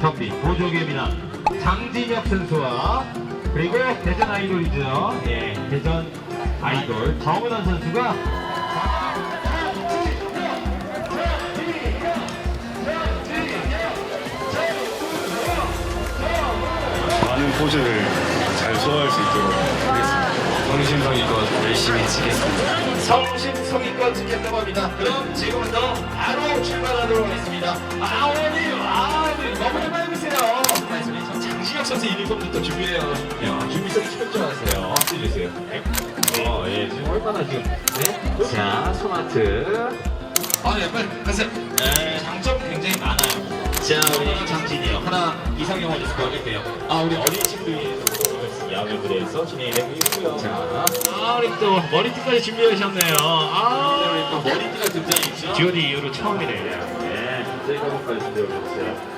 경비 보조개미나 장진혁 선수와 그리고 대전 아이돌이죠. 예, 대전 아이돌 정은원 선수가 많은 포즈를 잘 소화할 수 있도록 하겠습니다. 성심성의껏 열심히 치겠습니다. 성심성의껏 지켰다고 합니다. 그럼 지금부터 바로 출발하도록 하겠습니다. 아, 어 선수 유니폼부터 준비해요. 야, 준비성이 철저하세요. 해주세요. 어, 예, 지금 얼마나 지금. 네? 자, 손아트. 아, 네, 빨리 가세요. 네, 장점 굉장히 많아요. 자, 우리 장진이요. 하나 이상형 어디 있을 할게요. 아, 우리 어린 친구들이 야외 무대에서 진행되고 있고요. 자, 아, 우리 또 머리띠까지 준비해 주셨네요. 아, 우리 또 머리띠가 등장했죠. 지오디 이후로 처음이네요. 네, 저희가 한번 준비해 주세요.